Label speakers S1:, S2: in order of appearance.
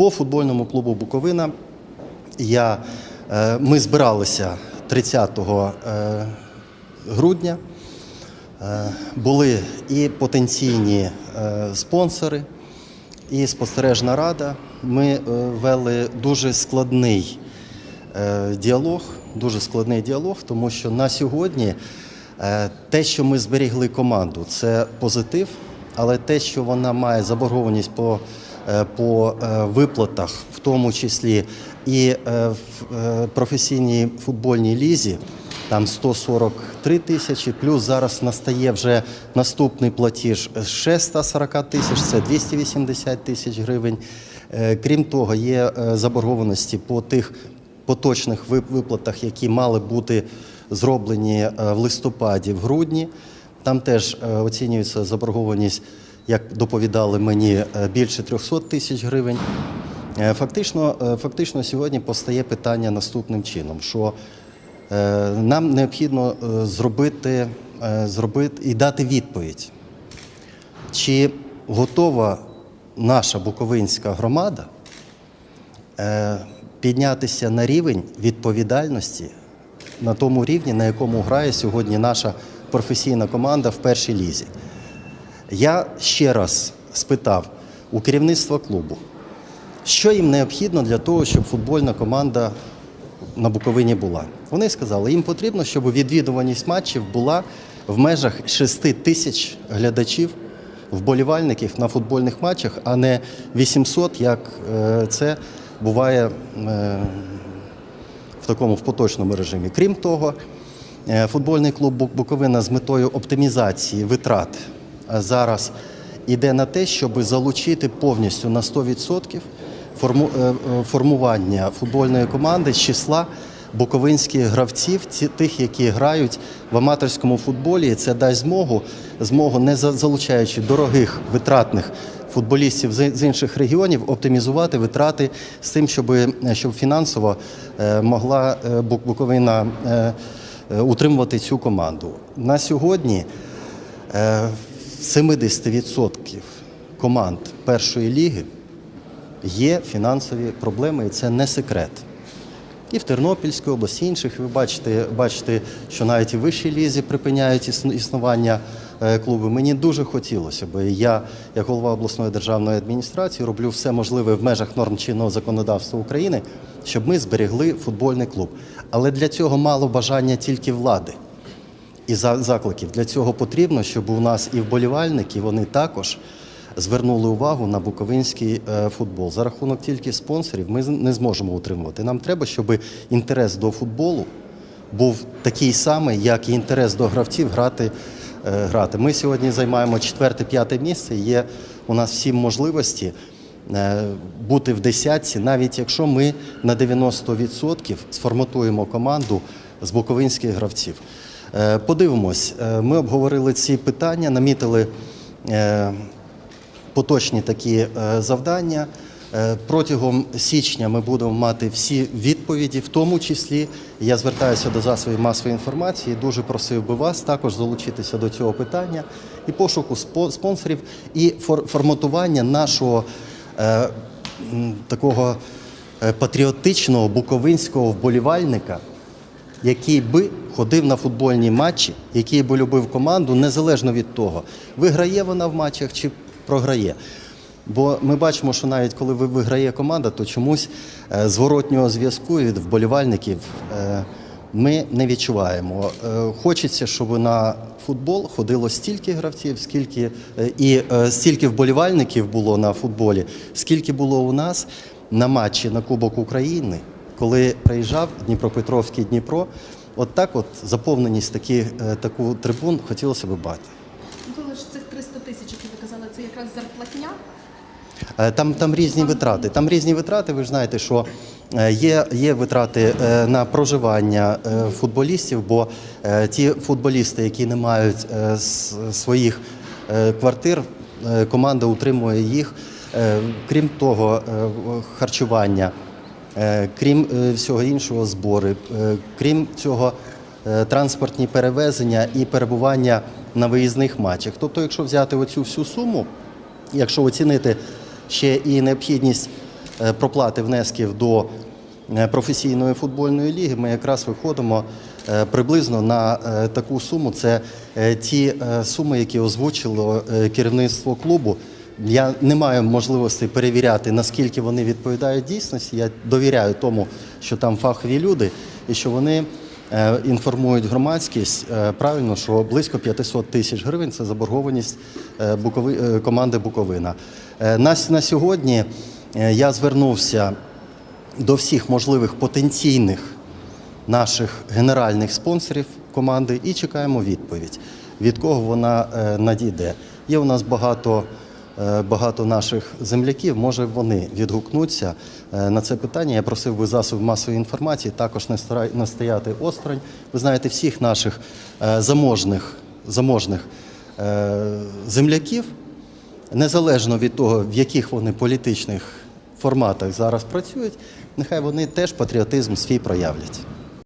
S1: По футбольному клубу Буковина я, е, ми збиралися 30 е, грудня. Е, Були і потенційні спонсори, і спостережна рада. Ми вели дуже складний діалог, дуже складний діалог, тому що на сьогодні те, що ми зберігли команду, це позитив, але те, що вона має заборгованість по, по е, виплатах, в тому числі і е, в е, професійній футбольній лізі, там 143 тисячі, плюс зараз настає вже наступний платіж ще 140 тисяч, це 280 тисяч гривень. Е, Крім того, є е, заборгованості по тих поточних виплатах, які мали бути зроблені е, в листопаді, в грудні. Там теж е, оцінюється заборгованість, як доповідали мені, е, більше 300 тисяч гривень. Е, Фактично, е, фактично сьогодні постає питання наступним чином, що нам необхідно зробити, зробити і дати відповідь, чи готова наша буковинська громада піднятися на рівень відповідальності на тому рівні, на якому грає сьогодні наша професійна команда в першій лізі. Я ще раз спитав у керівництва клубу, що їм необхідно для того, щоб футбольна команда на Буковині була. Вони сказали, їм потрібно, щоб відвідуваність матчів була в межах 6 тисяч глядачів, вболівальників на футбольних матчах, а не 800, як е, це буває е, в такому в поточному режимі. Крім того, е, футбольний клуб Буковина з метою оптимізації витрат зараз іде на те, щоб залучити повністю на 100% форму- е, е, формування футбольної команди з числа буковинських гравців, тих, які грають в аматорському футболі. І Це дасть змогу, змогу не залучаючи дорогих витратних футболістів з інших регіонів, оптимізувати витрати з тим, щоб, щоб фінансово е, могла е, Буковина е, е, утримувати цю команду. На сьогодні е, 70% команд першої ліги є фінансові проблеми, і це не секрет. І в Тернопільській області, інших ви бачите, бачите, що навіть і в вищій лізі припиняють існу- існування е, клубу. Мені дуже хотілося б. Я, як голова обласної державної адміністрації, роблю все можливе в межах норм чинного законодавства України, щоб ми зберегли футбольний клуб. Але для цього мало бажання тільки влади і закликів. Для цього потрібно, щоб у нас і вболівальники вони також звернули увагу на буковинський е, футбол. За рахунок тільки спонсорів ми не зможемо утримувати. Нам треба, щоб інтерес до футболу був такий самий, як і інтерес до гравців грати. е, грати. Ми сьогодні займаємо четверте-п'яте місце. Є у нас всі можливості е, бути в десятці, навіть якщо ми на 90% сформатуємо команду з буковинських гравців. Е, Подивимось, е, ми обговорили ці питання, намітили е, поточні такі завдання. Протягом січня ми будемо мати всі відповіді, в тому числі я звертаюся до засобів масової інформації. Дуже просив би вас також залучитися до цього питання і пошуку спо- спонсорів, і фор- форматування нашого такого патріотичного буковинського вболівальника, який би ходив на футбольні матчі, який би любив команду, незалежно від того, виграє вона в матчах чи програє. Бо ми бачимо, що навіть коли виграє команда, то чомусь е, зворотнього зв'язку від вболівальників е, ми не відчуваємо. Е, Хочеться, щоб на футбол ходило стільки гравців, скільки і стільки вболівальників було на футболі, скільки було у нас на матчі на Кубок України, коли приїжджав Дніпропетровський Дніпро. От так от заповненість такі, е, таку трибун хотілося б бачити.
S2: Коли ж цих 300 тисяч, які ви казали, це якраз зарплатня?
S1: Е, Там, там різні витрати. Там різні витрати. Ви ж знаєте, що е, є, є витрати на проживання футболістів, бо ті футболісти, які не мають своїх квартир, команда утримує їх. Крім того, харчування, крім е, всього іншого, збори, е, крім цього, е, транспортні перевезення і перебування на виїзних матчах. Тобто, якщо взяти оцю всю суму, якщо оцінити ще і необхідність е, проплати внесків до е, професійної футбольної ліги, ми якраз виходимо е, приблизно на е, таку суму. Це е, ті е, суми, які озвучило е, керівництво клубу. Я не маю можливості перевіряти, наскільки вони відповідають дійсності. Я довіряю тому, що там фахові люди і що вони е, інформують громадськість е, правильно, що близько 500 тисяч гривень це заборгованість е, команди Буковина. Е, На, сьогодні я звернувся до всіх можливих потенційних наших генеральних спонсорів команди і чекаємо відповідь, від кого вона надійде. Є у нас багато, багато наших земляків, може вони відгукнуться е, на це питання. Я просив би засоб масової інформації також не стояти осторонь. Ви знаєте, всіх наших е, заможних, заможних е, земляків, незалежно від того, в яких вони політичних форматах зараз працюють, нехай вони теж патріотизм свій проявлять.